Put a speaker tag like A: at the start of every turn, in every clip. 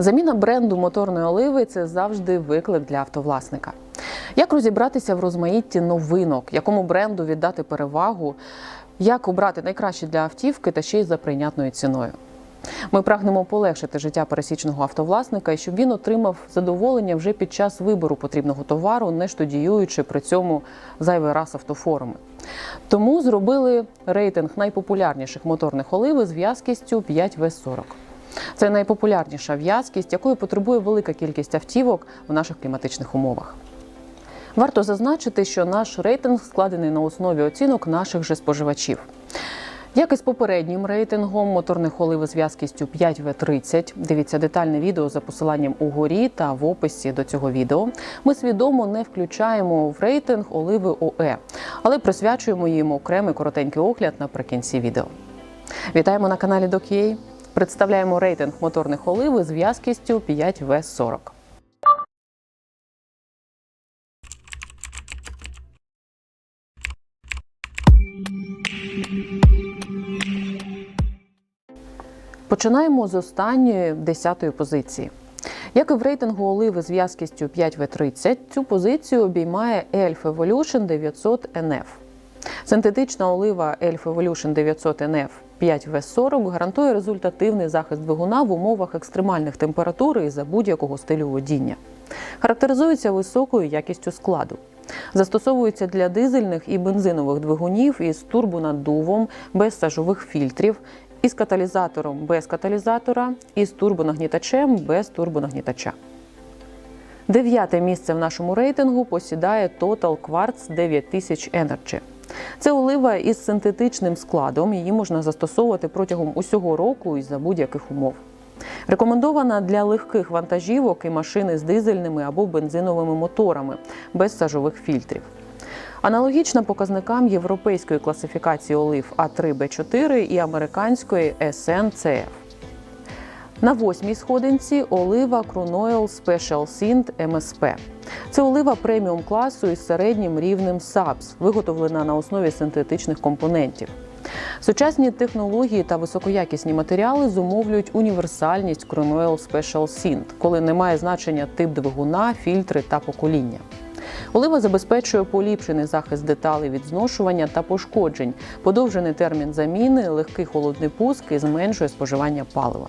A: Заміна бренду моторної оливи це завжди виклик для автовласника. Як розібратися в розмаїтті новинок, якому бренду віддати перевагу, як обрати найкраще для автівки та ще й за прийнятною ціною. Ми прагнемо полегшити життя пересічного автовласника і щоб він отримав задоволення вже під час вибору потрібного товару, не штудіюючи при цьому зайвий раз автофоруми. Тому зробили рейтинг найпопулярніших моторних олив з в'язкістю 5В40. Це найпопулярніша в'язкість, якої потребує велика кількість автівок в наших кліматичних умовах. Варто зазначити, що наш рейтинг складений на основі оцінок наших же споживачів. Як і з попереднім рейтингом моторних олив з в'язкістю 5В30, дивіться детальне відео за посиланням угорі та в описі до цього відео. Ми свідомо не включаємо в рейтинг оливи ОЕ, але присвячуємо їм окремий коротенький огляд наприкінці відео. Вітаємо на каналі Док'єй. Представляємо рейтинг моторних олив з в'язкістю 5В40. Починаємо з останньої десятої позиції. Як і в рейтингу оливи з в'язкістю 5В30, цю позицію обіймає Elf Evolution 900 NF. Синтетична олива Elf Evolution 900 NF 5В40 гарантує результативний захист двигуна в умовах екстремальних температур і за будь-якого стилю водіння. Характеризується високою якістю складу. Застосовується для дизельних і бензинових двигунів із турбонаддувом без сажових фільтрів, із каталізатором без каталізатора, із турбонагнітачем без турбонагнітача. Дев'яте місце в нашому рейтингу посідає Total Quartz 9000 Energy. Це олива із синтетичним складом. Її можна застосовувати протягом усього року і за будь-яких умов. Рекомендована для легких вантажівок і машини з дизельними або бензиновими моторами без сажових фільтрів. Аналогічна показникам європейської класифікації олив А3Б4 і американської SNCF. На восьмій сходинці олива Crunoil Special Sint MSP. Це олива преміум класу із середнім рівнем SAPS, виготовлена на основі синтетичних компонентів. Сучасні технології та високоякісні матеріали зумовлюють універсальність Crunoil Special Sint, коли немає значення тип двигуна, фільтри та покоління. Олива забезпечує поліпшений захист деталей від зношування та пошкоджень, подовжений термін заміни, легкий холодний пуск і зменшує споживання палива.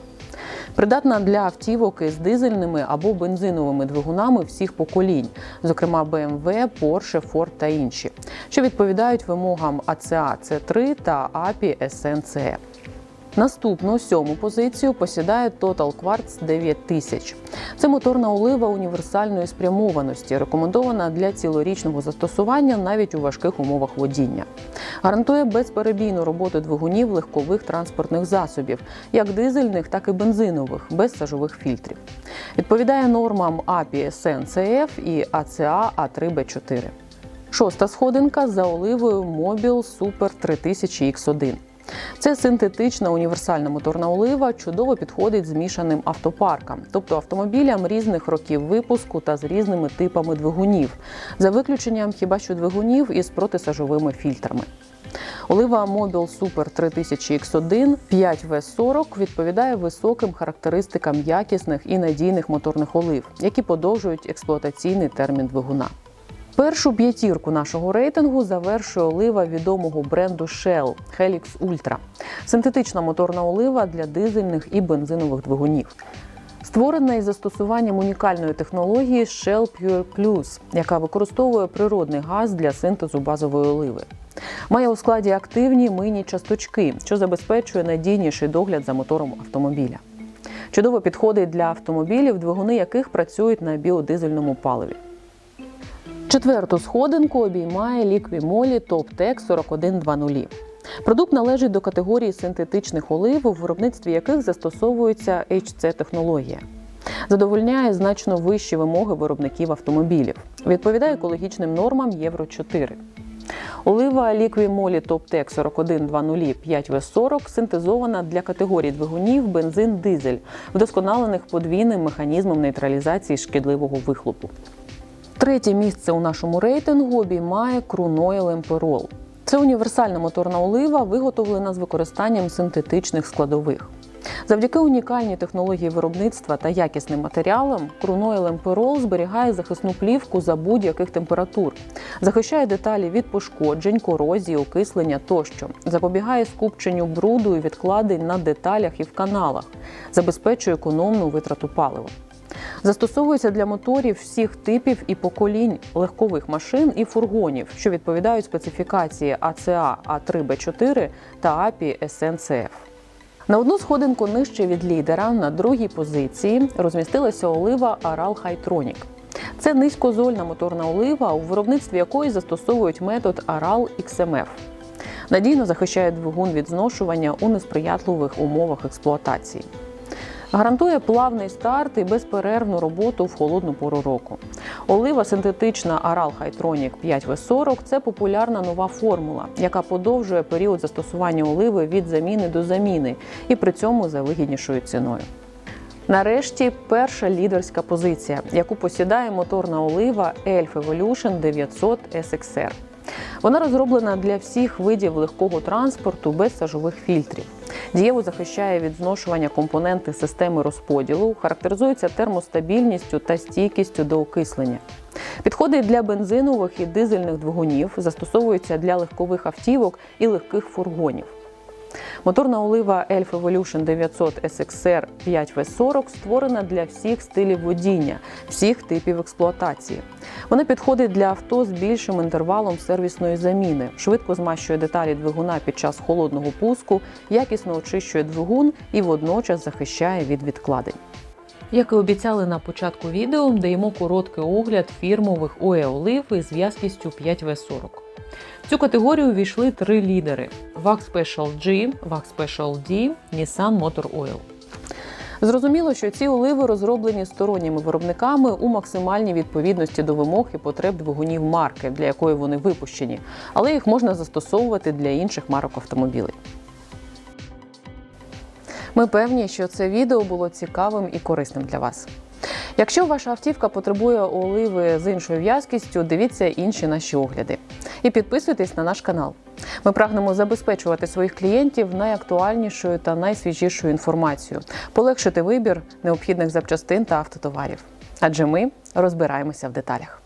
A: Придатна для автівок із дизельними або бензиновими двигунами всіх поколінь, зокрема BMW, Porsche, Ford та інші, що відповідають вимогам ACA C3 та API SNCF. Наступну сьому позицію посідає Total Quartz 9000. Це моторна олива універсальної спрямованості, рекомендована для цілорічного застосування навіть у важких умовах водіння. Гарантує безперебійну роботу двигунів легкових транспортних засобів, як дизельних, так і бензинових, без сажових фільтрів. Відповідає нормам API SNCF і ACA A3B4. Шоста сходинка за оливою Mobil Super 3000 X1. Це синтетична універсальна моторна олива, чудово підходить змішаним автопаркам, тобто автомобілям різних років випуску та з різними типами двигунів, за виключенням хіба що двигунів із протисажовими фільтрами. Олива Mobil Super 3000 X1 5V40 відповідає високим характеристикам якісних і надійних моторних олив, які подовжують експлуатаційний термін двигуна. Першу п'ятірку нашого рейтингу завершує олива відомого бренду Shell Helix Ultra. Синтетична моторна олива для дизельних і бензинових двигунів. Створена із застосуванням унікальної технології Shell Pure Plus, яка використовує природний газ для синтезу базової оливи. Має у складі активні мийні часточки, що забезпечує надійніший догляд за мотором автомобіля. Чудово підходить для автомобілів, двигуни яких працюють на біодизельному паливі. Четверту сходинку обіймає Liqui-Moly Top-Tech 4120. Продукт належить до категорії синтетичних олив, у виробництві яких застосовується HC-технологія. Задовольняє значно вищі вимоги виробників автомобілів. Відповідає екологічним нормам Євро 4. Олива Liqui-Moly Top-Tech 4120 5V40 синтезована для категорії двигунів бензин-дизель, вдосконалених подвійним механізмом нейтралізації шкідливого вихлопу. Третє місце у нашому рейтингу обіймає Crunoil Emperol. Це універсальна моторна олива, виготовлена з використанням синтетичних складових. Завдяки унікальній технології виробництва та якісним матеріалам Крунойл Емперол зберігає захисну плівку за будь-яких температур, захищає деталі від пошкоджень, корозії, окислення тощо, запобігає скупченню бруду і відкладень на деталях і в каналах, забезпечує економну витрату палива. Застосовується для моторів всіх типів і поколінь легкових машин і фургонів, що відповідають специфікації АЦА А3Б4 та АПІ СНЦФ. На одну сходинку нижче від лідера на другій позиції розмістилася олива Aral Hytronic. Це низькозольна моторна олива, у виробництві якої застосовують метод Aral XMF. Надійно захищає двигун від зношування у несприятливих умовах експлуатації. Гарантує плавний старт і безперервну роботу в холодну пору року. Олива синтетична Aral Hytronic 5V40 – це популярна нова формула, яка подовжує період застосування оливи від заміни до заміни і при цьому за вигіднішою ціною. Нарешті перша лідерська позиція, яку посідає моторна олива Elf Evolution 900 SXR. Вона розроблена для всіх видів легкого транспорту без сажових фільтрів. Дієво захищає від зношування компоненти системи розподілу, характеризується термостабільністю та стійкістю до окислення. Підходить для бензинових і дизельних двигунів, застосовується для легкових автівок і легких фургонів. Моторна олива Elf Evolution 900 SXR 5V40 створена для всіх стилів водіння, всіх типів експлуатації. Вона підходить для авто з більшим інтервалом сервісної заміни, швидко змащує деталі двигуна під час холодного пуску, якісно очищує двигун і водночас захищає від відкладень. Як і обіцяли на початку відео, даємо короткий огляд фірмових ОЕ олив із в'язкістю 5В40. Цю категорію увійшли три лідери: VAG Special G, VAG Special D, Nissan Motor Oil. Зрозуміло, що ці оливи розроблені сторонніми виробниками у максимальній відповідності до вимог і потреб двигунів марки, для якої вони випущені, але їх можна застосовувати для інших марок автомобілей. Ми певні, що це відео було цікавим і корисним для вас. Якщо ваша автівка потребує оливи з іншою в'язкістю, дивіться інші наші огляди. І підписуйтесь на наш канал. Ми прагнемо забезпечувати своїх клієнтів найактуальнішою та найсвіжішою інформацією, полегшити вибір необхідних запчастин та автотоварів. Адже ми розбираємося в деталях.